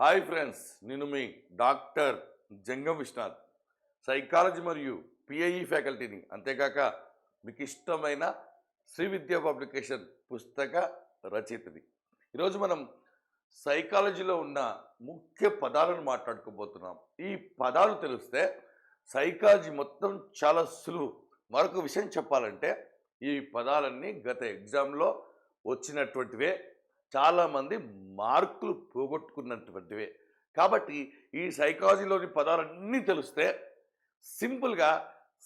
Hi friends నేను మీ doctor Jangam Vishwanath. Psychology మరియు పిఐఈ ఫ్యాకల్టీని అంతేకాక మీకు ఇష్టమైన శ్రీ విద్యా పబ్లికేషన్ పుస్తక రచయితని. ఈరోజు మనం సైకాలజీలో ఉన్న ముఖ్య పదాలను మాట్లాడుకోబోతున్నాం. ఈ పదాలు తెలిస్తే సైకాలజీ మొత్తం చాలా సులువు. మరొక విషయం చెప్పాలంటే ఈ పదాలన్నీ గత ఎగ్జామ్లో వచ్చినటువంటివే. చాలామంది మార్కులు పోగొట్టుకున్నటువంటివే. కాబట్టి ఈ సైకాలజీలోని పదాలన్నీ తెలిస్తే సింపుల్గా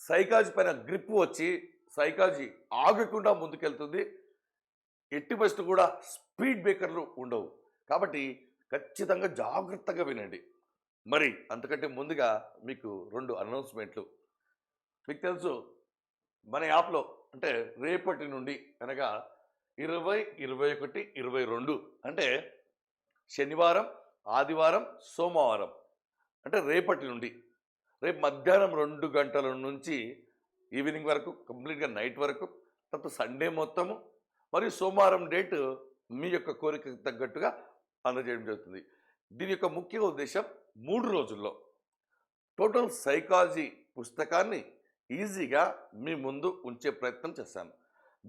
సైకాలజీ పైన గ్రిప్ వచ్చి సైకాలజీ ఆగకుండా ముందుకెళ్తుంది. ఎట్టి బస్ట్ కూడా స్పీడ్ బ్రేకర్లు ఉండవు. కాబట్టి ఖచ్చితంగా జాగ్రత్తగా వినండి. మరి అంతకంటే ముందుగా మీకు రెండు అనౌన్స్మెంట్లు. మీకు తెలుసు మన యాప్లో అంటే రేపటి నుండి అనగా ఇరవై ఇరవై ఒకటి ఇరవై రెండు అంటే శనివారం ఆదివారం సోమవారం అంటే రేపటి నుండి. రేపు మధ్యాహ్నం రెండు గంటల నుంచి ఈవినింగ్ వరకు కంప్లీట్గా నైట్ వరకు తర్వాత సండే మొత్తము మరియు సోమవారం డేట్ మీ యొక్క కోరికకు తగ్గట్టుగా అందజేయడం జరుగుతుంది. దీని యొక్క ముఖ్య ఉద్దేశం మూడు రోజుల్లో. టోటల్ సైకాలజీ పుస్తకాన్ని ఈజీగా మీ ముందు ఉంచే ప్రయత్నం చేశాను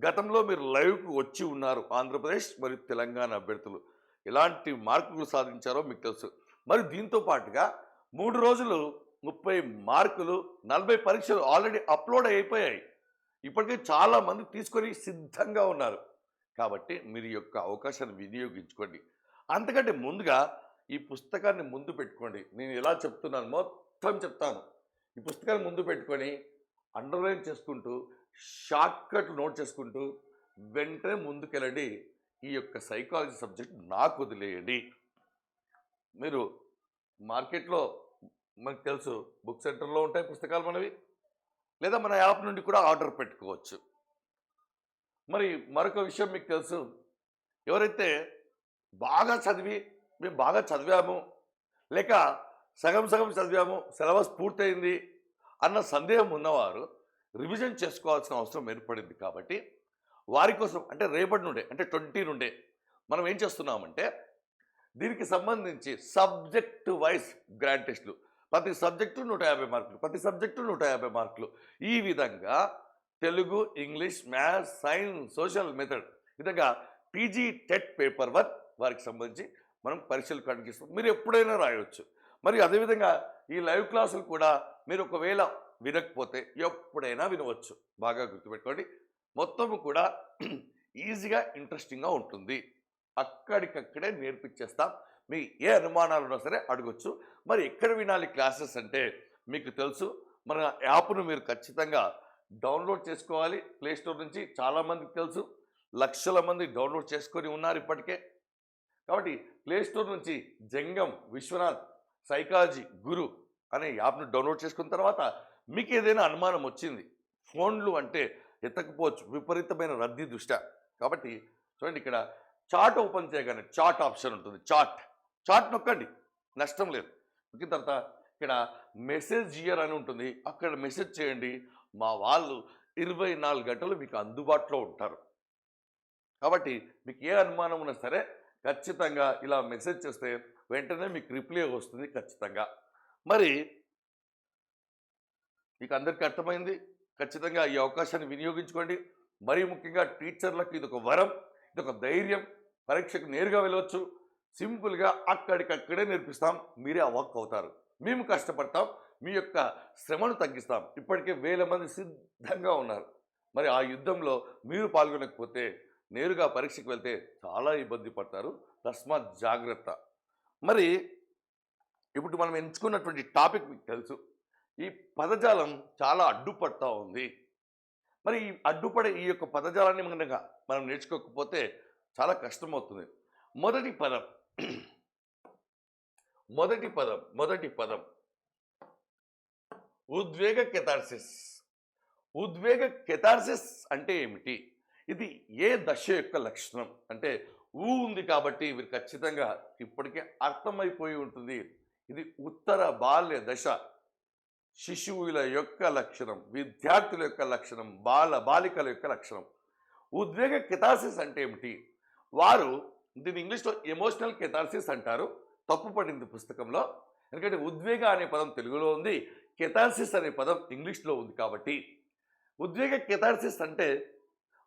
గతంలో మీరు లైవ్కు వచ్చి ఉన్నారు ఆంధ్రప్రదేశ్ మరియు తెలంగాణ అభ్యర్థులు. ఎలాంటి మార్కులు సాధించారో మీకు తెలుసు. మరి దీంతో పాటుగా మూడు రోజులు ముప్పై మార్కులు నలభై పరీక్షలు ఆల్రెడీ అప్లోడ్ అయిపోయాయి. ఇప్పటికే చాలామంది తీసుకొని సిద్ధంగా ఉన్నారు. కాబట్టి మీరు యొక్క అవకాశాన్ని వినియోగించుకోండి. అంతకంటే ముందుగా ఈ పుస్తకాన్ని ముందు పెట్టుకోండి. నేను ఎలా చెప్తున్నాను మొత్తం చెప్తాను. ఈ పుస్తకాన్ని ముందు పెట్టుకొని అండర్లైన్ చేసుకుంటూ షార్ట్కట్ నోట్ చేసుకుంటూ వెంటనే ముందుకెళ్ళండి. ఈ యొక్క సైకాలజీ సబ్జెక్ట్ నాకు వదిలేయండి. మీరు మార్కెట్లో మనకు తెలుసు బుక్ సెంటర్లో ఉంటాయి పుస్తకాలు మనవి. లేదా మన యాప్ నుండి కూడా ఆర్డర్ పెట్టుకోవచ్చు. మరి మరొక విషయం మీకు తెలుసు. ఎవరైతే బాగా చదివి మేము బాగా చదివాము లేక సగం సగం చదివాము సిలబస్ పూర్తయింది అన్న సందేహం ఉన్నవారు రివిజన్ చేసుకోవాల్సిన అవసరం ఏర్పడింది కాబట్టి వారి కోసం అంటే రేపటి నుండే అంటే ట్వంటీ నుండే మనం ఏం చేస్తున్నామంటే దీనికి సంబంధించి సబ్జెక్ట్ వైజ్ గ్రాండ్ టెస్ట్లు. ప్రతి సబ్జెక్టు నూట యాభై మార్కులు ప్రతి సబ్జెక్టు నూట యాభై మార్కులు. ఈ విధంగా Telugu English maths science social method విధంగా పీజీ టెట్ పేపర్ వర్క్ వారికి సంబంధించి మనం పరీక్షలు కండక్ట్ మీరు ఎప్పుడైనా రాయవచ్చు మరి అదేవిధంగా ఈ లైవ్ క్లాసులు కూడా మీరు ఒకవేళ వినకపోతే ఎప్పుడైనా వినవచ్చు. బాగా గుర్తుపెట్టుకోండి. మొత్తము కూడా ఈజీగా ఇంట్రెస్టింగ్గా ఉంటుంది. అక్కడికక్కడే నేర్పించేస్తాం మీ ఏ అనుమానాలు ఉన్నా సరే అడగొచ్చు. మరి ఎక్కడ వినాలి క్లాసెస్ అంటే మీకు తెలుసు మన యాప్ను మీరు ఖచ్చితంగా డౌన్లోడ్ చేసుకోవాలి. ప్లేస్టోర్ నుంచి చాలామందికి తెలుసు. లక్షల మంది డౌన్లోడ్ చేసుకొని ఉన్నారు ఇప్పటికే. కాబట్టి ప్లేస్టోర్ నుంచి జంగం విశ్వనాథ్ సైకాలజీ గురు అనే యాప్ను డౌన్లోడ్ చేసుకున్న తర్వాత మీకు ఏదైనా అనుమానం వచ్చింది. ఫోన్లు అంటే ఎత్తకపోవచ్చు. విపరీతమైన రద్దీ దృష్ట్యా. కాబట్టి చూడండి ఇక్కడ చాట్ ఓపెన్ చేయగానే చాట్ ఆప్షన్ ఉంటుంది. చాట్. చాట్ నొక్కండి. నష్టం లేదు. నొక్కిన తర్వాత ఇక్కడ మెసేజ్ ఇయర్ అని ఉంటుంది. అక్కడ మెసేజ్ చేయండి. మా వాళ్ళు ఇరవై నాలుగు గంటలు మీకు అందుబాటులో ఉంటారు. కాబట్టి మీకు ఏ అనుమానం ఉన్నా సరే ఖచ్చితంగా ఇలా మెసేజ్ చేస్తే వెంటనే మీకు రిప్లై వస్తుంది ఖచ్చితంగా. మరి మీకు అందరికీ అర్థమైంది. ఖచ్చితంగా ఈ అవకాశాన్ని వినియోగించుకోండి. మరీ ముఖ్యంగా టీచర్లకు ఇది ఒక వరం ఇది ఒక ధైర్యం. పరీక్షకు నేరుగా వెళ్ళవచ్చు సింపుల్గా అక్కడికక్కడే నేర్పిస్తాం. మీరే అవాక్ అవుతారు. మేము కష్టపడతాం. మీ యొక్క శ్రమను తగ్గిస్తాం. ఇప్పటికే వేల మంది సిద్ధంగా ఉన్నారు. మరి ఆ యుద్ధంలో మీరు పాల్గొనకపోతే నేరుగా పరీక్షకు వెళ్తే చాలా ఇబ్బంది పడతారు. తస్మాత్ జాగ్రత్త. మరి ఇప్పుడు మనం ఎంచుకున్నటువంటి టాపిక్ మీకు తెలుసు. ఈ పదజాలం చాలా అడ్డుపడతా ఉంది. మరి ఈ అడ్డుపడే ఈ యొక్క పదజాలాన్ని మనగా మనం నేర్చుకోకపోతే చాలా కష్టమవుతుంది. మొదటి పదం మొదటి పదం మొదటి పదం. ఉద్వేగ కెథార్సిస్. ఉద్వేగ కెథార్సిస్ అంటే ఏమిటి? ఇది ఏ దశ యొక్క లక్షణం? అంటే ఊ ఉంది కాబట్టి వీరు ఖచ్చితంగా ఇప్పటికే అర్థమైపోయి ఉంటుంది. ఇది ఉత్తర బాల్య దశ. శిశువుల యొక్క లక్షణం విద్యార్థుల యొక్క లక్షణం బాల బాలికల యొక్క లక్షణం. ఉద్వేగ కెథార్సిస్ అంటే ఏమిటి? వారు దీని ఇంగ్లీష్లో ఎమోషనల్ కెథార్సిస్ అంటారు. తప్పు పడింది పుస్తకంలో. ఎందుకంటే ఉద్వేగ అనే పదం తెలుగులో ఉంది. కెథార్సిస్ అనే పదం ఇంగ్లీష్లో ఉంది కాబట్టి. ఉద్వేగ కెథార్సిస్ అంటే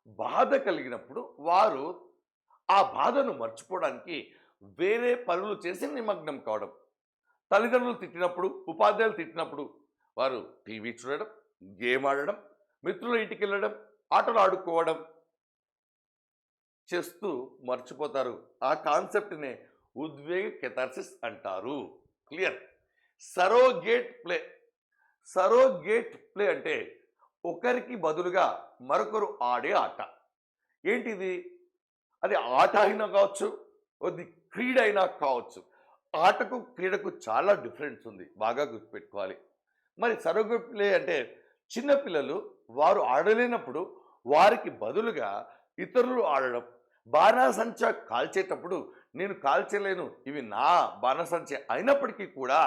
బాధ కలిగినప్పుడు వారు ఆ బాధను మర్చిపోవడానికి వేరే పనులు చేసి నిమగ్నం కావడం. తల్లిదండ్రులు తిట్టినప్పుడు ఉపాధ్యాయులు తిట్టినప్పుడు వారు టీవీ చూడడం గేమ్ ఆడడం మిత్రుల ఇంటికి వెళ్ళడం ఆటలు ఆడుకోవడం చేస్తూ మర్చిపోతారు. ఆ కాన్సెప్ట్నే ఉద్వేగ కెథార్సిస్ అంటారు. Clear? Surrogate play surrogate play అంటే ఒకరికి బదులుగా మరొకరు ఆడే ఆట. ఏంటిది? అది ఆట అయినా కావచ్చు అది క్రీడ అయినా కావచ్చు. ఆటకు క్రీడకు చాలా డిఫరెన్స్ ఉంది. బాగా గుర్తుపెట్టుకోవాలి. మరి సరోగేట్ ప్లే అంటే చిన్నపిల్లలు వారు ఆడలేనప్పుడు వారికి బదులుగా ఇతరులు ఆడడం. బాణాసంచ కాల్చేటప్పుడు నేను కాల్చలేను ఇవి నా బాణసంచ అయినప్పటికీ కూడా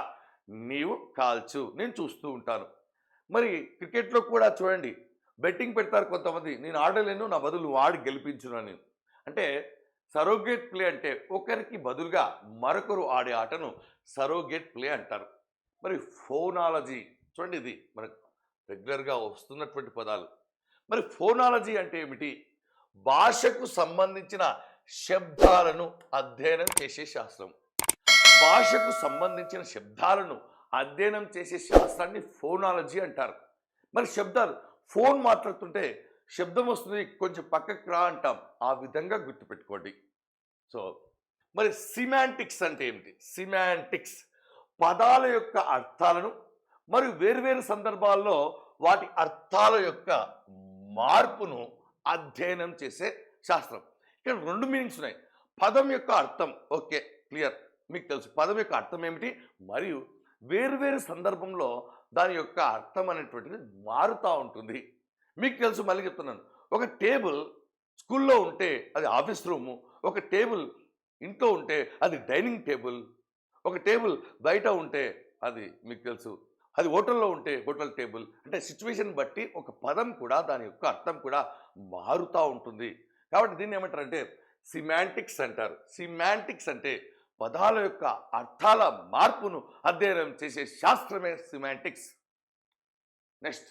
నీవు కాల్చు నేను చూస్తూ ఉంటాను. మరి క్రికెట్లో కూడా చూడండి బెట్టింగ్ పెడతారు కొంతమంది నేను ఆడలేను నా బదులు వాడు ఆడి గెలిపించునని అంటే సరోగేట్ ప్లే అంటే ఒకరికి బదులుగా మరొకరు ఆడే ఆటను సరోగేట్ ప్లే అంటారు. మరి ఫోనాలజీ చూడండి ఇది మనకు రెగ్యులర్గా వస్తున్నటువంటి పదాలు. మరి ఫోనాలజీ అంటే ఏమిటి? భాషకు సంబంధించిన శబ్దాలను అధ్యయనం చేసే శాస్త్రం. భాషకు సంబంధించిన శబ్దాలను అధ్యయనం చేసే శాస్త్రాన్ని ఫోనాలజీ అంటారు. మరి శబ్దాలు ఫోన్ మాట్లాడుతుంటే శబ్దం వస్తుంది కొంచెం పక్కకు రా అంటాం. ఆ విధంగా గుర్తుపెట్టుకోండి. సో మరి సిమాంటిక్స్ అంటే ఏమిటి? సిమాంటిక్స్ పదాల యొక్క అర్థాలను మరియు వేర్వేరు సందర్భాల్లో వాటి అర్థాల యొక్క మార్పును అధ్యయనం చేసే శాస్త్రం. ఇక్కడ రెండు మీనింగ్స్ ఉన్నాయి. పదం యొక్క అర్థం ఓకే క్లియర్. మీకు తెలుసు. పదం యొక్క అర్థం ఏమిటి? మరియు వేరువేరు సందర్భంలో దాని యొక్క అర్థం అనేటువంటిది మారుతూ ఉంటుంది. మీకు తెలుసు మళ్ళీ చెప్తున్నాను. ఒక టేబుల్ స్కూల్లో ఉంటే అది ఆఫీస్ రూము. ఒక టేబుల్ ఇంట్లో ఉంటే అది డైనింగ్ టేబుల్. ఒక టేబుల్ బయట ఉంటే అది మీకు తెలుసు అది హోటల్లో ఉంటే హోటల్ టేబుల్ అంటే సిచ్యువేషన్ బట్టి ఒక పదం కూడా దాని యొక్క అర్థం కూడా మారుతూ ఉంటుంది. కాబట్టి దీన్ని ఏమంటారంటే సిమాంటిక్స్ అంటారు. సిమాంటిక్స్ అంటే పదాల యొక్క అర్థాల మార్పును అధ్యయనం చేసే శాస్త్రమే సిమాంటిక్స్. నెక్స్ట్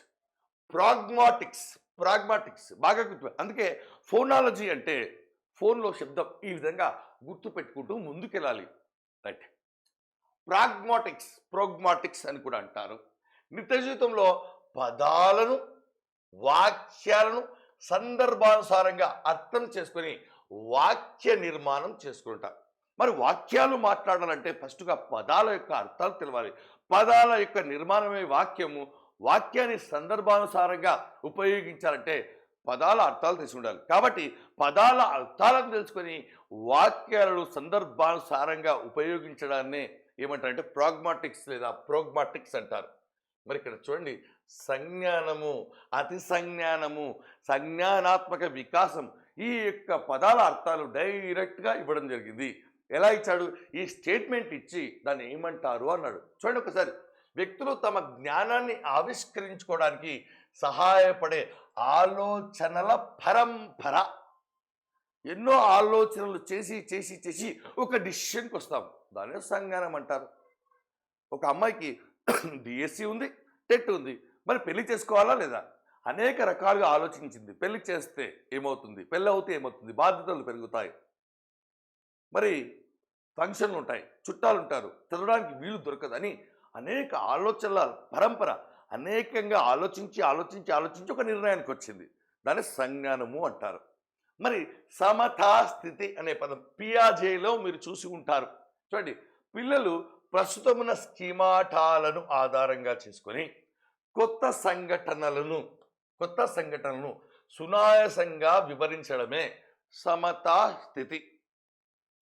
ప్రాగ్మాటిక్స్ ప్రాగ్మాటిక్స్ బాగా గుర్తు అందుకే ఫోనాలజీ అంటే ఫోన్లో శబ్దం ఈ విధంగా గుర్తు పెట్టుకుంటూ ముందుకెళ్ళాలి. రైట్. ప్రాగ్మాటిక్స్ ప్రోగ్మాటిక్స్ అని కూడా అంటారు. నిత్య జీవితంలో పదాలను వాక్యాలను సందర్భానుసారంగా అర్థం చేసుకొని వాక్య నిర్మాణం చేసుకుంటారు మరి వాక్యాలు మాట్లాడాలంటే ఫస్ట్గా పదాల యొక్క అర్థాలు తెలవాలి. పదాల యొక్క నిర్మాణమే వాక్యము. వాక్యాన్ని సందర్భానుసారంగా ఉపయోగించాలంటే పదాల అర్థాలు తెలిసి ఉండాలి. కాబట్టి పదాల అర్థాలను తెలుసుకొని వాక్యాలను సందర్భానుసారంగా ఉపయోగించడాన్నే ఏమంటారంటే ప్రాగ్మాటిక్స్ లేదా ప్రోగ్మాటిక్స్ అంటారు. మరి ఇక్కడ చూడండి సంజ్ఞానము అతి సంజ్ఞానము సంజ్ఞానాత్మక వికాసం ఈ యొక్క పదాల అర్థాలు డైరెక్ట్గా ఇవ్వడం జరిగింది. ఎలా ఇచ్చాడు? ఈ స్టేట్మెంట్ ఇచ్చి దాన్ని ఏమంటారు అన్నాడు. చూడండి ఒకసారి. వ్యక్తులు తమ జ్ఞానాన్ని ఆవిష్కరించుకోవడానికి సహాయపడే ఆలోచనల పరంపర. ఎన్నో ఆలోచనలు చేసి చేసి చేసి ఒక డిసిషన్కి వస్తాం. దాన్ని సంజ్ఞానం అంటారు. ఒక అమ్మాయికి డిఎస్సి ఉంది టెట్ ఉంది. మరి పెళ్ళి చేసుకోవాలా లేదా? అనేక రకాలుగా ఆలోచించింది. పెళ్ళి చేస్తే ఏమవుతుంది? పెళ్ళి అవుతే ఏమవుతుంది? బాధ్యతలు పెరుగుతాయి. మరి ఫంక్షన్లు ఉంటాయి. చుట్టాలు ఉంటారు. చదవడానికి వీలు దొరకదని అనేక ఆలోచనల పరంపర అనేకంగా ఆలోచించి ఆలోచించి ఆలోచించి ఒక నిర్ణయానికి వచ్చింది. దాన్ని సంజ్ఞానము అంటారు. మరి సమతాస్థితి అనే పదం. పియాజేలో మీరు చూసి ఉంటారు. చూడండి పిల్లలు ప్రస్తుతం ఉన్న స్కీమాటాలను ఆధారంగా చేసుకొని కొత్త సంఘటనలను కొత్త సంఘటనలను సునాయాసంగా వివరించడమే సమతా స్థితి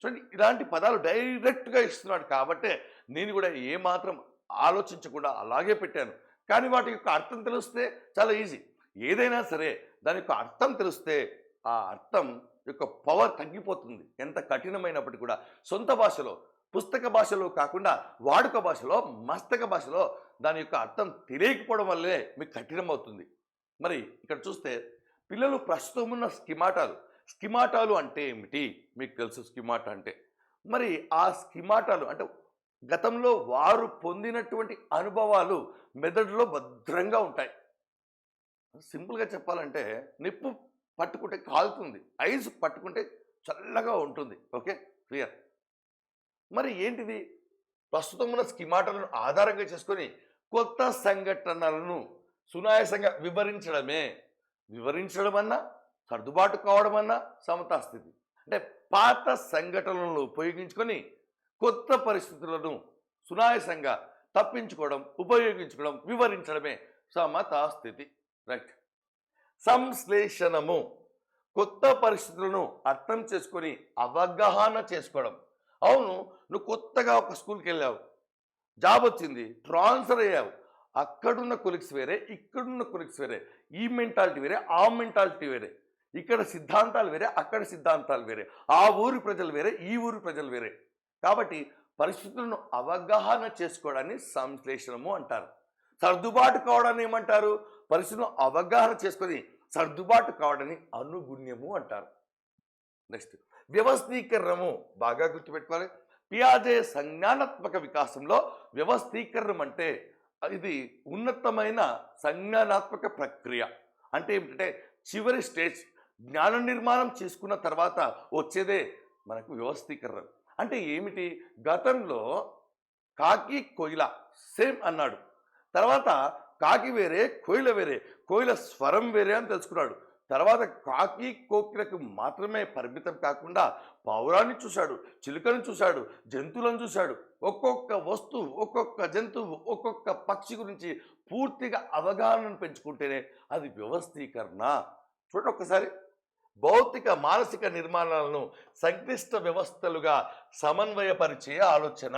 చూడండి ఇలాంటి పదాలు డైరెక్ట్గా ఇస్తున్నాడు కాబట్టే నేను కూడా ఏమాత్రం ఆలోచించకుండా అలాగే పెట్టాను. కానీ వాటి యొక్క అర్థం తెలిస్తే చాలా ఈజీ. ఏదైనా సరే దాని యొక్క అర్థం తెలిస్తే ఆ అర్థం యొక్క పవర్ తగ్గిపోతుంది. ఎంత కఠినమైనప్పటికీ కూడా సొంత భాషలో పుస్తక భాషలో కాకుండా వాడుక భాషలో మస్తక భాషలో దాని యొక్క అర్థం తెలియకపోవడం వల్లే మీకు కఠినమవుతుంది. మరి ఇక్కడ చూస్తే పిల్లలు ప్రస్తుతం ఉన్న స్కిమాటాలు. స్కిమాటాలు అంటే ఏమిటి? మీకు తెలుసు స్కిమాటా అంటే. మరి ఆ స్కిమాటాలు అంటే గతంలో వారు పొందినటువంటి అనుభవాలు మెదడులో భద్రంగా ఉంటాయి. సింపుల్గా చెప్పాలంటే నిప్పు పట్టుకుంటే కాలుతుంది. ఐస్ పట్టుకుంటే చల్లగా ఉంటుంది. ఓకే? క్లియర్? మరి ఏంటిది? ప్రస్తుతం ఉన్న స్కిమాటలను ఆధారంగా చేసుకొని కొత్త సంఘటనలను సునాయాసంగా వివరించడమే. వివరించడం అన్నా సర్దుబాటు కావడం అన్నా స్థితి అంటే పాత సంఘటనలను ఉపయోగించుకొని కొత్త పరిస్థితులను సునాయాసంగా తప్పించుకోవడం ఉపయోగించుకోవడం వివరించడమే సమతాస్థితి రైట్. సంశ్లేషణము. కొత్త పరిస్థితులను అర్థం చేసుకొని అవగాహన చేసుకోవడం. అవును నువ్వు కొత్తగా ఒక స్కూల్కి వెళ్ళావు. జాబ్ వచ్చింది ట్రాన్స్ఫర్ అయ్యావు. అక్కడున్న కొలిక్స్ వేరే ఇక్కడున్న కొలిక్స్ వేరే. ఈ మెంటాలిటీ వేరే ఆ మెంటాలిటీ వేరే. ఇక్కడ సిద్ధాంతాలు వేరే అక్కడ సిద్ధాంతాలు వేరే. ఆ ఊరి ప్రజలు వేరే ఈ ఊరి ప్రజలు వేరే. కాబట్టి పరిస్థితులను అవగాహన చేసుకోవడాన్ని సంశ్లేషణము అంటారు. సర్దుబాటు కావడాన్ని ఏమంటారు? పరిస్థితులను అవగాహన చేసుకొని సర్దుబాటు కావడాన్ని అనుగుణ్యము అంటారు. నెక్స్ట్ వ్యవస్థీకరణము బాగా గుర్తుపెట్టుకోవాలి. పియాజే సంజ్ఞానాత్మక వికాసంలో వ్యవస్థీకరణం అంటే ఇది ఉన్నతమైన సంజ్ఞానాత్మక ప్రక్రియ. అంటే ఏమిటంటే చివరి స్టేజ్ జ్ఞాన నిర్మాణం చేసుకున్న తర్వాత వచ్చేదే మనకు వ్యవస్థీకరణ. అంటే ఏమిటి? గతంలో కాకి కొయిల సేమ్ అన్నాడు. తర్వాత కాకి వేరే కోయిల వేరే కోయిల స్వరం వేరే అని తెలుసుకున్నాడు. తర్వాత కాకి కోకిలకు మాత్రమే పరిమితం కాకుండా పావురాన్ని చూశాడు చిలుకను చూశాడు జంతువులను చూశాడు. ఒక్కొక్క వస్తువు ఒక్కొక్క జంతువు ఒక్కొక్క పక్షి గురించి పూర్తిగా అవగాహనను పెంచుకుంటేనే అది వ్యవస్థీకరణ. చూడండి ఒక్కసారి. భౌతిక మానసిక నిర్మాణాలను సంక్లిష్ట వ్యవస్థలుగా సమన్వయపరిచే ఆలోచన.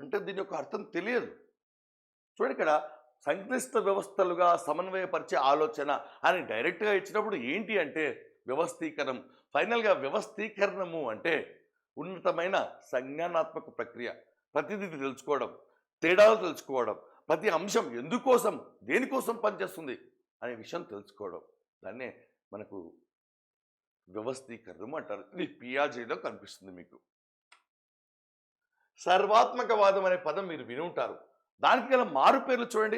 అంటే దీని యొక్క అర్థం తెలియదు. చూడండి ఇక్కడ సంక్లిష్ట వ్యవస్థలుగా సమన్వయపరిచే ఆలోచన అని డైరెక్ట్గా ఇచ్చినప్పుడు ఏంటి అంటే వ్యవస్థీకరణం. ఫైనల్గా వ్యవస్థీకరణము అంటే ఉన్నతమైన సంజ్ఞానాత్మక ప్రక్రియ. ప్రతిదీ తెలుసుకోవడం తేడాలు తెలుసుకోవడం ప్రతి అంశం ఎందుకోసం దేనికోసం పనిచేస్తుంది అనే విషయం తెలుసుకోవడం. దాన్నే మనకు వ్యవస్థీకరణం అంటారు. ఇది పియాజీలో కనిపిస్తుంది మీకు. సర్వాత్మకవాదం అనే పదం మీరు విని ఉంటారు. దానికి గల మారు పేర్లు చూడండి.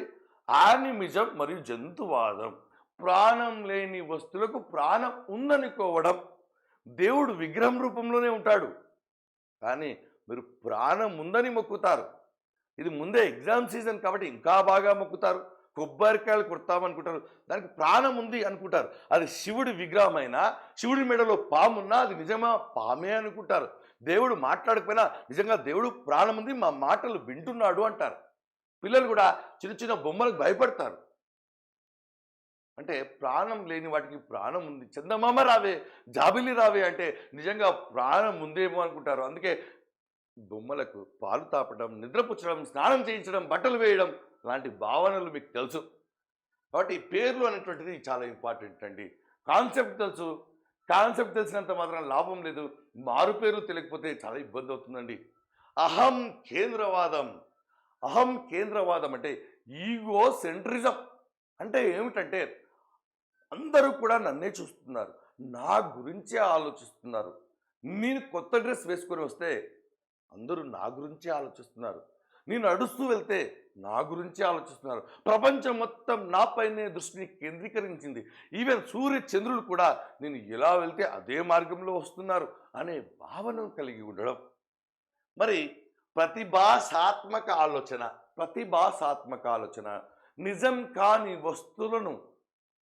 యానిమిజం మరియు జంతువాదం. ప్రాణం లేని వస్తువులకు ప్రాణం ఉందనుకోవడం. దేవుడు విగ్రహం రూపంలోనే ఉంటాడు. కానీ మీరు ప్రాణం ఉందని మొక్కుతారు. ఇది ముందే ఎగ్జామ్ సీజన్ కాబట్టి ఇంకా బాగా మొక్కుతారు. కొబ్బరికాయలు కొడతామనుకుంటారు. దానికి ప్రాణం ఉంది అనుకుంటారు. అది శివుడి విగ్రహమైనా శివుడి మెడలో పామున్నా అది నిజమా? పామే అనుకుంటారు. దేవుడు మాట్లాడకపోయినా నిజంగా దేవుడు ప్రాణం ఉంది మా మాటలు వింటున్నాడు అంటారు. పిల్లలు కూడా చిన్న చిన్న బొమ్మలకు భయపడతారు. అంటే ప్రాణం లేని వాటికి ప్రాణం ఉంది. చందమామ రావే జాబిలి రావే అంటే నిజంగా ప్రాణం ఉందేమో అనుకుంటారు. అందుకే బొమ్మలకు పాలు తాపడం నిద్రపుచ్చడం స్నానం చేయించడం బట్టలు వేయడం లాంటి భావనలు మీకు తెలుసు. కాబట్టి పేర్లు అనేటువంటిది చాలా ఇంపార్టెంట్ అండి. కాన్సెప్ట్ తెలుసు. కాన్సెప్ట్ తెలిసినంత మాత్రం లాభం లేదు. మారు పేరు తెలియకపోతే చాలా ఇబ్బంది అవుతుందండి. అహం కేంద్రవాదం. అహం కేంద్రవాదం అంటే ఈగో సెంట్రిజం. అంటే ఏమిటంటే అందరూ కూడా నన్నే చూస్తున్నారు నా గురించే ఆలోచిస్తున్నారు. నేను కొత్త డ్రెస్ వేసుకొని వస్తే అందరూ నా గురించే ఆలోచిస్తున్నారు. నేను నడుస్తూ వెళ్తే నా గురించే ఆలోచిస్తున్నారు. ప్రపంచం మొత్తం నాపైనే దృష్టిని కేంద్రీకరించింది. ఈవెన్ సూర్య చంద్రులు కూడా నేను ఎలా వెళ్తే అదే మార్గంలో వస్తున్నారు అనే భావన కలిగి ఉండడం. మరి ప్రతిభాసాత్మక ఆలోచన ప్రతిభాసాత్మక ఆలోచన. నిజం కాని వస్తువులను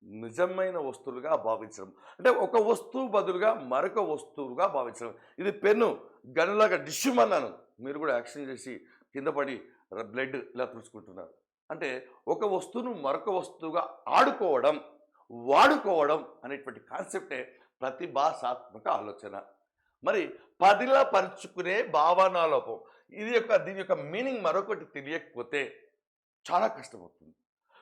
నిజమైన వస్తువులుగా భావించడం. అంటే ఒక వస్తువు బదులుగా మరొక వస్తువుగా భావించడం. ఇది పెన్ను గనులాగా డిష్యుమన్నాను. మీరు కూడా యాక్షన్ చేసి కింద పడి బ్లడ్ ఇలా తుడుచుకుంటున్నారు. అంటే ఒక వస్తువును మరొక వస్తువుగా ఆడుకోవడం వాడుకోవడం అనేటువంటి కాన్సెప్టే ప్రతిభాసాత్మక ఆలోచన. మరి పదిలా పరుచుకునే భావనాలోపం. ఇది యొక్క దీని యొక్క మీనింగ్ మరొకటి తెలియకపోతే చాలా కష్టమవుతుంది.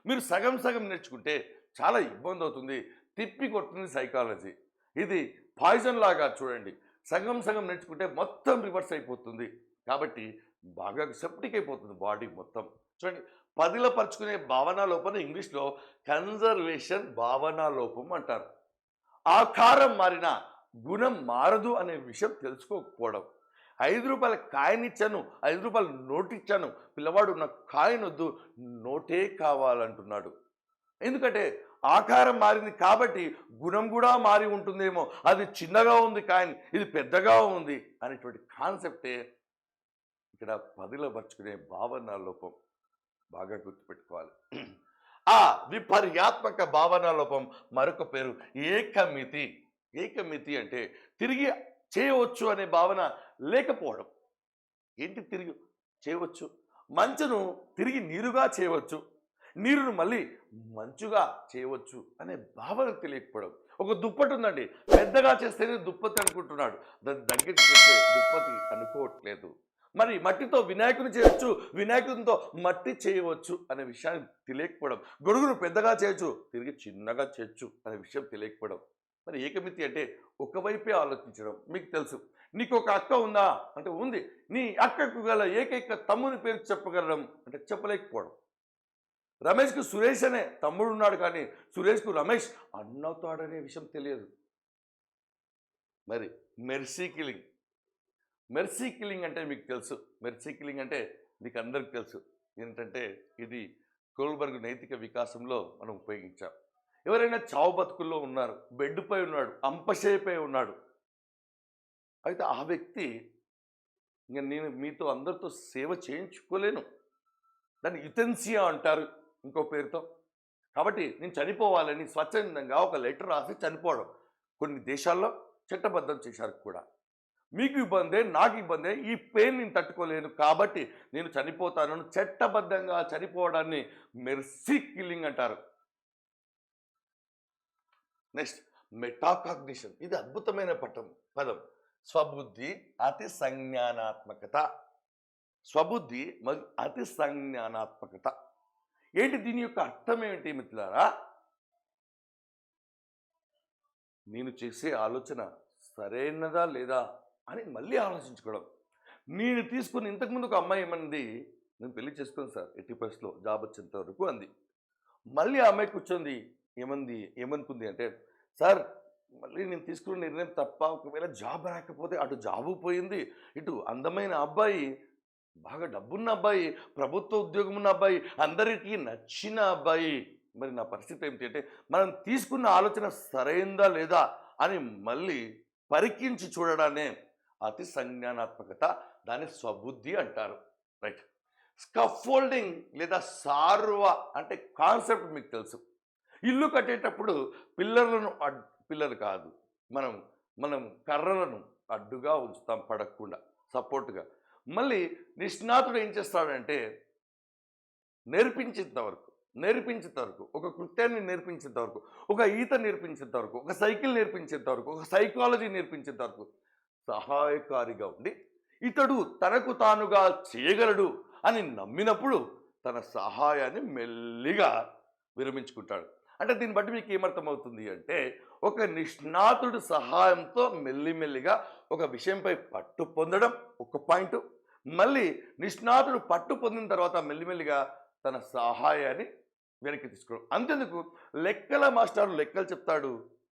మీరు సగం సగం నేర్చుకుంటే చాలా ఇబ్బంది అవుతుంది. తిప్పి కొడుతుంది సైకాలజీ ఇది పాయిజన్ లాగా చూడండి. సగం సగం నేర్చుకుంటే మొత్తం రివర్స్ అయిపోతుంది. కాబట్టి బాగా సెప్టిక్ అయిపోతుంది బాడీ మొత్తం. చూడండి పదిలపరుచుకునే భావన లోపం ఇంగ్లీష్లో కన్జర్వేషన్ భావన లోపం అంటారు. ఆకారం మారిన గుణం మారదు అనే విషయం తెలుసుకోకపోవడం. ఐదు రూపాయల కాయిన్ ఇచ్చాను ఐదు రూపాయల నోటు ఇచ్చాను. పిల్లవాడు నాకు కాయిన్ వద్దు నోటే కావాలంటున్నాడు. ఎందుకంటే ఆకారం మారింది కాబట్టి గుణం కూడా మారి ఉంటుందేమో. అది చిన్నగా ఉంది కాయిన్ ఇది పెద్దగా ఉంది అనేటువంటి కాన్సెప్టే ఇక్కడ పదిలో పరుచుకునే భావన లోపం. బాగా గుర్తుపెట్టుకోవాలి. ఆ విపర్యాత్మక భావన లోపం మరొక పేరు ఏకమితి. ఏకమితి అంటే తిరిగి చేయవచ్చు అనే భావన లేకపోవడం. ఏంటి తిరిగి చేయవచ్చు? మంచును తిరిగి నీరుగా చేయవచ్చు. నీరును మళ్ళీ మంచుగా చేయవచ్చు అనే భావన తెలియకపోవడం. ఒక దుప్పటి ఉందండి. పెద్దగా చేస్తేనే దుప్పతి అనుకుంటున్నాడు. దాన్ని దగ్గరికి చేస్తే దుప్పతి అనుకోవట్లేదు. మరి మట్టితో వినాయకుని చేయొచ్చు వినాయకునితో మట్టి చేయవచ్చు అనే విషయాన్ని తెలియకపోవడం. గొడుగును పెద్దగా చేయొచ్చు తిరిగి చిన్నగా చేయొచ్చు అనే విషయం తెలియకపోవడం. మరి ఏకమితి అంటే ఒకవైపే ఆలోచించడం. మీకు తెలుసు. నీకు ఒక అక్క ఉందా? అంటే ఉంది. నీ అక్కకు గల ఏకైక తమ్ముని పేరు చెప్పగలడం అంటే చెప్పలేకపోవడం. రమేష్కు సురేష్ అనే తమ్ముడు ఉన్నాడు కానీ సురేష్కు రమేష్ అన్నవుతాడనే విషయం తెలియదు. మరి మెర్సీ కిలింగ్. మెర్సీ కిలింగ్ అంటే మీకు తెలుసు. మెర్సీ కిలింగ్ అంటే మీకు అందరికి తెలుసు. ఏంటంటే ఇది కోల్బర్గ్ నైతిక వికాసంలో మనం ఉపయోగించాం. ఎవరైనా చావు బతుకుల్లో ఉన్నారు బెడ్పై ఉన్నాడు అంపశయపై ఉన్నాడు. అయితే ఆ వ్యక్తి ఇంకా నేను మీతో అందరితో సేవ చేయించుకోలేను. దాన్ని యుతెన్సియా అంటారు ఇంకో పేరుతో. కాబట్టి నేను చనిపోవాలని స్వచ్ఛందంగా ఒక లెటర్ రాసి చనిపోవడం కొన్ని దేశాల్లో చట్టబద్ధం చేశారు కూడా. మీకు ఇబ్బందే నాకు ఇబ్బందే ఈ పెయిన్ నేను తట్టుకోలేను కాబట్టి నేను చనిపోతాను చట్టబద్ధంగా చనిపోవడాన్ని మెర్సీ కిల్లింగ్ అంటారు. Next metacognition. ఇది అద్భుతమైన పటం పదం. స్వబుద్ధి అతి సంజ్ఞానాత్మకత స్వబుద్ధి మరి అతి సంజ్ఞానాత్మకత ఏంటి దీని యొక్క అర్థం ఏమిటి మిత్రులారా? నేను చేసే ఆలోచన సరైనదా లేదా అని మళ్ళీ ఆలోచించుకోవడం. నేను తీసుకుని ఇంతకుముందు ఒక అమ్మాయి ఏమన్నది నేను పెళ్ళి చేసుకున్నాను సార్ ఎట్టి పరిస్థితిలో జాబ్ వచ్చేంత వరకు అంది. మళ్ళీ ఆ అమ్మాయి కూర్చుంది ఏమంది ఏమనుకుంది అంటే సార్ మళ్ళీ నేను తీసుకున్న నిర్ణయం తప్ప ఒకవేళ జాబ్ రాకపోతే అటు జాబు పోయింది ఇటు అందమైన అబ్బాయి బాగా డబ్బున్న అబ్బాయి ప్రభుత్వ ఉద్యోగం ఉన్న అబ్బాయి అందరికీ నచ్చిన అబ్బాయి. మరి నా పరిస్థితి ఏమిటి అంటే మనం తీసుకున్న ఆలోచన సరైందా లేదా అని మళ్ళీ పరికించి చూడడానే అతి సంజ్ఞానాత్మకత దాన్ని స్వబుద్ధి అంటారు. రైట్. స్కఫోల్డింగ్ లేదా సార్వ అంటే కాన్సెప్ట్ మీకు తెలుసు. ఇల్లు కట్టేటప్పుడు పిల్లర్లను అడ్ పిల్లర్ కాదు మనం మనం కర్రలను అడ్డుగా ఉంచుతాం పడకుండా సపోర్ట్గా. మళ్ళీ నిష్ణాతుడు ఏం చేస్తాడంటే నేర్పించేంత వరకు నేర్పించేంత వరకు ఒక కృత్యాన్ని నేర్పించేంత వరకు ఒక ఈత నేర్పించేంత వరకు ఒక సైకిల్ నేర్పించేంత వరకు ఒక సైకాలజీ నేర్పించేంత వరకు సహాయకారిగా ఉండి ఇతడు తనకు తానుగా చేయగలడు అని నమ్మినప్పుడు తన సహాయాన్ని మెల్లిగా విరమించుకుంటాడు. అంటే దీన్ని బట్టి మీకు ఏమర్థమవుతుంది అంటే ఒక నిష్ణాతుడి సహాయంతో మెల్లిమెల్లిగా ఒక విషయంపై పట్టు పొందడం ఒక పాయింట్. మళ్ళీ నిష్ణాతుడు పట్టు పొందిన తర్వాత మెల్లిమెల్లిగా తన సహాయాన్ని వెనక్కి తీసుకోవడం అంతేందుకు? లెక్కల మాస్టారు లెక్కలు చెప్తాడు.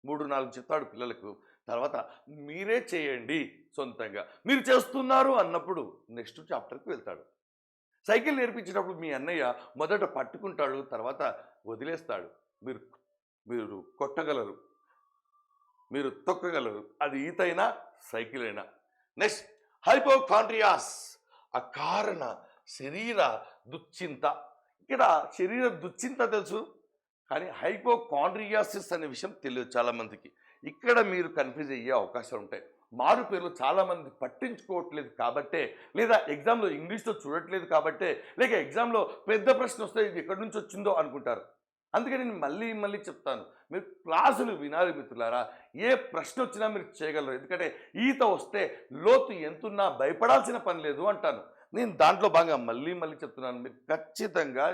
మూడు నాలుగు చెప్తాడు పిల్లలకు. తర్వాత మీరే చేయండి సొంతంగా. మీరు చేస్తున్నారు అన్నప్పుడు నెక్స్ట్ చాప్టర్కి వెళ్తాడు. సైకిల్ నేర్పించేటప్పుడు మీ అన్నయ్య మొదట పట్టుకుంటాడు తర్వాత వదిలేస్తాడు. మీరు మీరు కొట్టగలరు. మీరు తొక్కగలరు. అది ఈత అయినా సైకిల్ అయినా నెక్స్ట్ హైపోకాంట్రియాస్ అకారణ శరీర దుశ్చింత. ఇక్కడ శరీర దుశ్చింత తెలుసు కానీ హైపోకాండ్రియాసిస్ అనే విషయం తెలియదు చాలామందికి. ఇక్కడ మీరు కన్ఫ్యూజ్ అయ్యే అవకాశాలు ఉంటాయి. మారు పేర్లు చాలామంది పట్టించుకోవట్లేదు కాబట్టే లేదా ఎగ్జామ్లో ఇంగ్లీష్లో చూడట్లేదు కాబట్టే లేక ఎగ్జామ్లో పెద్ద ప్రశ్న వస్తే ఇది ఎక్కడి నుంచి వచ్చిందో అనుకుంటారు. అందుకే నేను మళ్ళీ మళ్ళీ చెప్తాను. మీరు క్లాసులు వినాలి మిత్రులారా. ఏ ప్రశ్న వచ్చినా మీరు చేయగలరు. ఎందుకంటే ఈత వస్తే లోతు ఎంతున్నా భయపడాల్సిన పని లేదు అంటాను. నేను దాంట్లో బాగా మళ్ళీ మళ్ళీ చెప్తున్నాను. మీరు ఖచ్చితంగా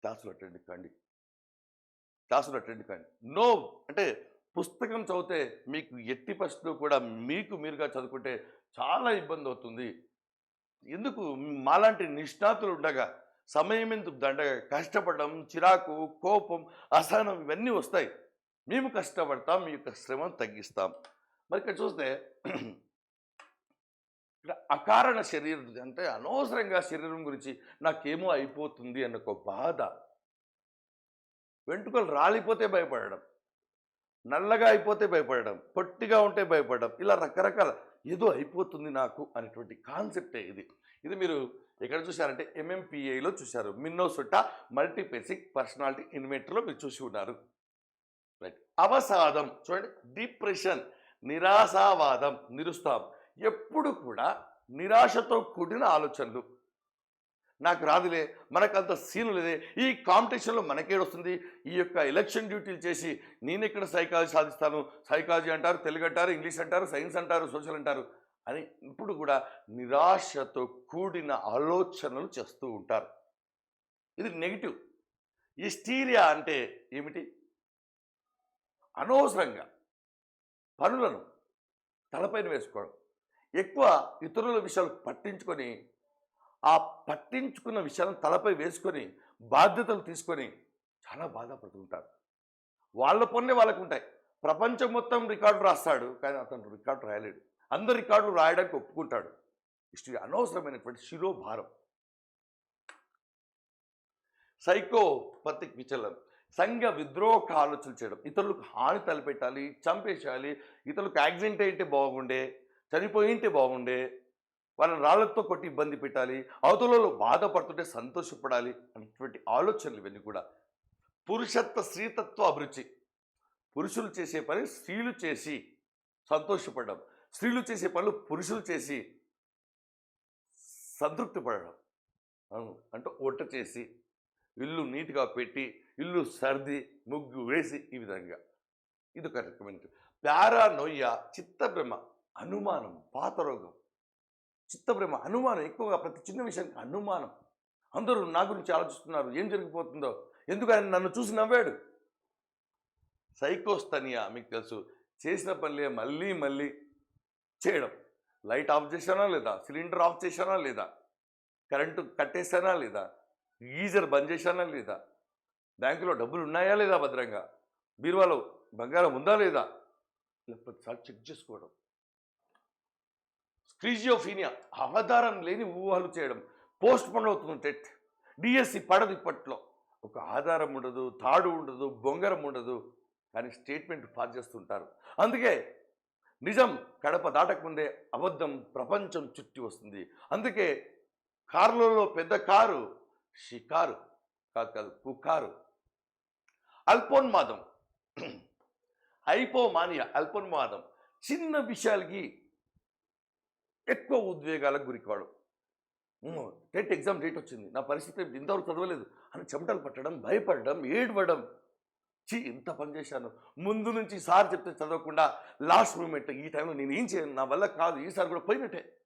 క్లాసులు అటెండ్ కండి. క్లాసులు అటెండ్ కండి. నో అంటే పుస్తకం చదివితే మీకు ఎట్టి పరిస్థితుల్లో కూడా మీకు మీరుగా చదువుకుంటే చాలా ఇబ్బంది అవుతుంది. ఎందుకు? మాలాంటి నిష్ణాతులు ఉండగా సమయం ఎందుకు దండ కష్టపడడం చిరాకు కోపం అసహనం ఇవన్నీ వస్తాయి. మేము కష్టపడతాం మీ యొక్క శ్రమను తగ్గిస్తాం. మరి ఇక్కడ చూస్తే ఇక్కడ అకారణ శరీరం అంటే అనవసరంగా శరీరం గురించి నాకేమో అయిపోతుంది అన్న ఒక బాధ. వెంట్రుకలు రాలిపోతే భయపడడం నల్లగా అయిపోతే భయపడడం పొట్టిగా ఉంటే భయపడడం ఇలా రకరకాల ఏదో అయిపోతుంది నాకు అనేటువంటి కాన్సెప్టే ఇది. ఇది మీరు ఎక్కడ చూశారంటే ఎంఎంపిఏలో చూశారు. మిన్నోసొట్టా మల్టీపెసిక్ పర్సనాలిటీ ఇన్వెంటర్లో మీరు చూసి ఉన్నారు. రైట్ అవసాదం. చూడండి. డిప్రెషన్ నిరాశావాదం నిరుస్తాం ఎప్పుడు కూడా నిరాశతో కూడిన ఆలోచనలు. నాకు రాదులే. మనకు అంత సీను లేదే. ఈ కాంపిటీషన్లో మనకేడొస్తుంది? ఈ యొక్క ఎలక్షన్ డ్యూటీలు చేసి నేను ఎక్కడ సైకాలజీ సాధిస్తాను? సైకాలజీ అంటారు తెలుగు అంటారు ఇంగ్లీష్ అంటారు సైన్స్ అంటారు సోషల్ అంటారు. అని ఇప్పుడు కూడా నిరాశతో కూడిన ఆలోచనలు చేస్తూ ఉంటారు. ఇది నెగిటివ్. ఇస్టీరియా అంటే ఏమిటి? అనవసరంగా పనులను తలపైన వేసుకోవడం. ఎక్కువ ఇతరుల విషయాలు పట్టించుకొని ఆ పట్టించుకున్న విషయాలను తలపై వేసుకొని బాధ్యతలు తీసుకొని చాలా బాధపడుతుంటారు. వాళ్ళ పనులే వాళ్ళకు ఉంటాయి ప్రపంచం మొత్తం రికార్డు రాస్తాడు కానీ అతను రికార్డు రాయలేడు. అందరి రికార్డులు రాయడానికి ఒప్పుకుంటాడు. ఇష్ట అనవసరమైనటువంటి శిరోభారం. సైకోపతిక్ విచలనం. సంఘ విద్రోహ ఆలోచనలు చేయడం. ఇతరులకు హాని తలపెట్టాలి చంపేసేయాలి ఇతరులకు యాక్సిడెంట్ అయితే బాగుండే చనిపోయింటే బాగుండే వాళ్ళని రాళ్ళతో కొట్టి ఇబ్బంది పెట్టాలి అవతలలో బాధపడుతుంటే సంతోషపడాలి అనేటువంటి ఆలోచనలు ఇవన్నీ కూడా. పురుషత్వ స్త్రీతత్వ అభిరుచి. పురుషులు చేసే పని స్త్రీలు చేసి సంతోషపడడం. స్త్రీలు చేసే పనులు పురుషులు చేసి సంతృప్తి పడడం. అంటే వంట చేసి ఇల్లు నీట్గా పెట్టి ఇల్లు సర్ది ముగ్గు వేసి ఈ విధంగా. ఇది ఒక రకమైన ప్యారా నొయ్య చిత్తభ్రమ అనుమానం పాత రోగం. చిత్తభ్రమ అనుమానం ఎక్కువగా ప్రతి చిన్న విషయానికి అనుమానం. అందరూ నా గురించి ఆలోచిస్తున్నారు. ఏం జరిగిపోతుందో? ఎందుకు ఆయన నన్ను చూసి నవ్వాడు? సైకోస్తనియా మీకు తెలుసు. చేసిన పనులే మళ్ళీ మళ్ళీ చేయడం. లైట్ ఆఫ్ చేశానా లేదా? సిలిండర్ ఆఫ్ చేశానా లేదా? కరెంటు కట్టేశానా లేదా? గీజర్ బంద్ చేశానా లేదా? బ్యాంకులో డబ్బులు ఉన్నాయా లేదా భద్రంగా? బీరువాలో బంగారం ఉందా లేదా? ఇలా ప్రతిసారి చెక్ చేసుకోవడం. స్క్రీజియోఫీనియా ఆధారం లేని ఊహలు చేయడం. పోస్ట్ పోన్ అవుతుంది టెట్. డిఎస్సి పడదు ఇప్పట్లో. ఒక ఆధారం ఉండదు తాడు ఉండదు బొంగరం ఉండదు. కానీ స్టేట్మెంట్ పాస్ చేస్తుంటారు. అందుకే నిజం కడప దాటకముందే అబద్ధం ప్రపంచం చుట్టి వస్తుంది. అందుకే కారులలో పెద్ద కారు షికారు. కాదు కాదు కుకారు అల్పోన్మాదం. హైపోమానియా అల్పోన్మాదం. చిన్న విషయాలకి ఎక్కువ ఉద్వేగాలకు గురికాడు టెట్ ఎగ్జామ్ డేట్ వచ్చింది. నా పరిస్థితి ఇంతవరకు చదవలేదు. అని చెమటలు పట్టడం భయపడడం ఏడవడం చీ ఇంత పని చేశాను. ముందు నుంచి సార్ చెప్తే చదవకుండా లాస్ట్ మూమెంట్ ఈ టైంలో నేను ఏం చేయను? నా వల్ల కాదు. ఈసారి కూడా పోయినట్టే.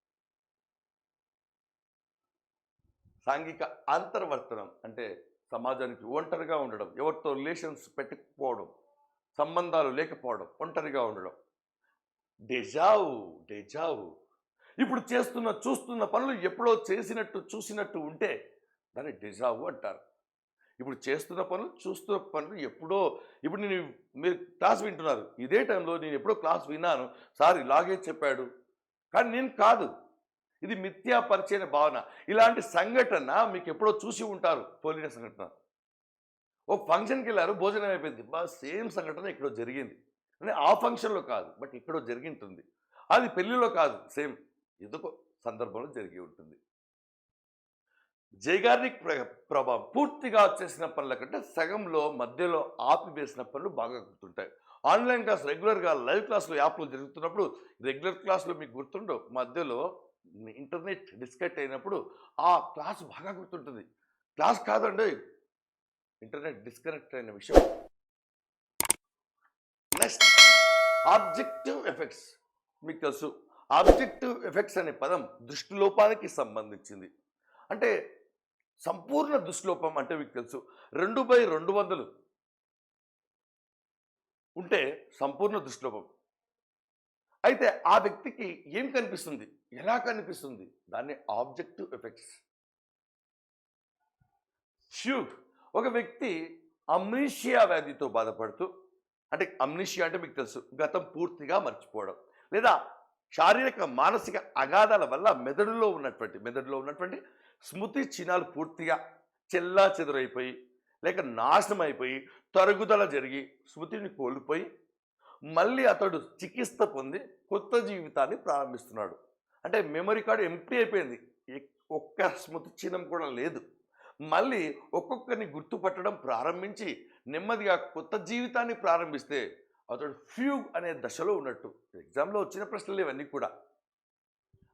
సాంఘిక అంతర్వర్తనం అంటే సమాజానికి ఒంటరిగా ఉండడం ఎవరితో రిలేషన్స్ పెట్టకపోవడం సంబంధాలు లేకపోవడం ఒంటరిగా ఉండడం. Deja vu deja vu. ఇప్పుడు చేస్తున్న చూస్తున్న పనులు ఎప్పుడో చేసినట్టు చూసినట్టు ఉంటే దాన్ని డెజావు అంటారు. ఇప్పుడు చేస్తున్న పనులు చూస్తున్న పనులు ఎప్పుడో ఇప్పుడు నేను మీరు క్లాస్ వింటున్నారు. ఇదే టైంలో నేను ఎప్పుడో క్లాస్ విన్నాను. సార్ ఇలాగే చెప్పాడు. కానీ నేను కాదు. ఇది మిథ్యా పరిచయ భావన. ఇలాంటి సంఘటన మీకు ఎప్పుడో చూసి ఉంటారు. పోలిన సంఘటన. ఓ ఫంక్షన్కి వెళ్ళారు భోజనం అయిపోయింది. బా సేమ్ సంఘటన ఇక్కడ జరిగింది. అంటే ఆ ఫంక్షన్లో కాదు బట్ ఇక్కడో జరిగింటుంది. అది పెళ్ళిలో కాదు సేమ్. ఎందుకో సందర్భంలో జరిగి ఉంటుంది. జైగార్నిక్ ప్ర ప్రభావం పూర్తిగా చేసిన పనుల కంటే సగంలో మధ్యలో ఆపివేసిన పనులు బాగా గుర్తుంటాయి. ఆన్లైన్ క్లాస్ రెగ్యులర్గా లైవ్ క్లాసులు యాప్లు జరుగుతున్నప్పుడు రెగ్యులర్ క్లాసులో మీకు గుర్తుండవు. మధ్యలో ఇంటర్నెట్ డిస్కనెక్ట్ అయినప్పుడు ఆ క్లాస్ బాగా గుర్తుంటుంది. క్లాస్ కాదండి. ఇంటర్నెట్ డిస్కనెక్ట్ అయిన విషయం. Next objective effects. మీకు తెలుసు ఆబ్జెక్టివ్ ఎఫెక్ట్స్ అనే పదం దృష్టిలోపానికి సంబంధించింది. అంటే సంపూర్ణ దుష్లోపం అంటే మీకు తెలుసు. రెండు బై రెండు వందలు ఉంటే సంపూర్ణ దుష్లోపం. అయితే ఆ వ్యక్తికి ఏం కనిపిస్తుంది? ఎలా కనిపిస్తుంది? దాన్ని ఆబ్జెక్టివ్ ఎఫెక్ట్స్. ఫ్యూ ఒక వ్యక్తి అమ్నీషియా వ్యాధితో బాధపడుతూ అంటే అమ్నీషియా అంటే మీకు తెలుసు గతం పూర్తిగా మర్చిపోవడం లేదా శారీరక మానసిక అగాధాల వల్ల మెదడులో ఉన్నటువంటి మెదడులో ఉన్నటువంటి స్మృతి చిహ్నాలు పూర్తిగా చెల్లా చెదురైపోయి లేక నాశనం అయిపోయి తరుగుదల జరిగి స్మృతిని కోల్పోయి మళ్ళీ అతడు చికిత్స పొంది కొత్త జీవితాన్ని ప్రారంభిస్తున్నాడు. అంటే మెమరీ కార్డు ఎంపీ అయిపోయింది. ఒక్క స్మృతి చిహ్నం కూడా లేదు. మళ్ళీ ఒక్కొక్కరిని గుర్తుపట్టడం ప్రారంభించి నెమ్మదిగా కొత్త జీవితాన్ని ప్రారంభిస్తే అతడు ఫ్యూ అనే దశలో ఉన్నట్టు. ఎగ్జామ్లో వచ్చిన ప్రశ్నలు ఇవన్నీ కూడా.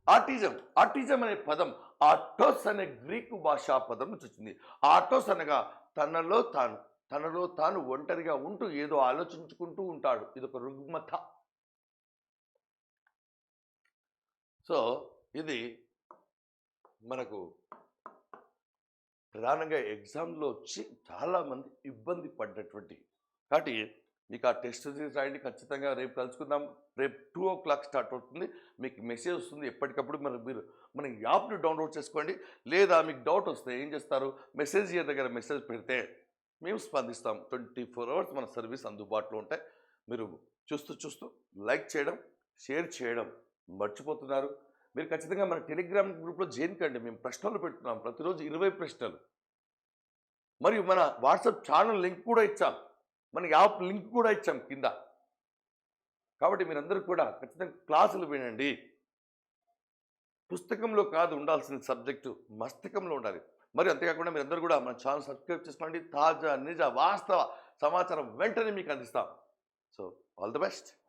ఆర్టిజం. ఆర్టిజం అనే పదం ఆటోస్ అనే గ్రీకు భాషా పదం నుంచి వచ్చింది. ఆటోస్ అనగా తనలో తాను తనలో తాను ఒంటరిగా ఉంటూ ఏదో ఆలోచించుకుంటూ ఉంటాడు. ఇది ఒక రుగ్మత. సో ఇది మనకు ప్రధానంగా ఎగ్జామ్లో వచ్చి చాలామంది ఇబ్బంది పడ్డటువంటి. కాబట్టి మీకు ఆ టెస్ట్ చేసి రాయండి ఖచ్చితంగా రేపు కలుసుకుందాం. రేపు టూ ఓ క్లాక్ స్టార్ట్ అవుతుంది. మీకు మెసేజ్ వస్తుంది ఎప్పటికప్పుడు. మరి మీరు మన యాప్ని డౌన్లోడ్ చేసుకోండి. లేదా మీకు డౌట్ వస్తే ఏం చేస్తారు? మెసేజ్ ఇయర్ దగ్గర మెసేజ్ పెడితే మేము స్పందిస్తాం. ట్వంటీ ఫోర్ అవర్స్ మన సర్వీస్ అందుబాటులో ఉంటాయి. మీరు చూస్తూ చూస్తూ లైక్ చేయడం షేర్ చేయడం మర్చిపోతున్నారు. మీరు ఖచ్చితంగా మన టెలిగ్రామ్ గ్రూప్లో జాయిన్ కండి. మేము ప్రశ్నలు పెడుతున్నాం. ప్రతిరోజు ఇరవై ప్రశ్నలు. మరియు మన వాట్సాప్ ఛానల్ లింక్ కూడా ఇచ్చాం. మన యాప్ లింక్ కూడా ఇచ్చాం కింద. కాబట్టి మీరందరూ కూడా ఖచ్చితంగా క్లాసులు వినండి. పుస్తకంలో కాదు ఉండాల్సిన సబ్జెక్టు మస్తకంలో ఉండాలి. మరి అంతేకాకుండా మీరందరూ కూడా మన ఛానల్ సబ్స్క్రైబ్ చేసుకోండి. తాజా నిజ వాస్తవ సమాచారం వెంటనే మీకు అందిస్తాం. So all the best.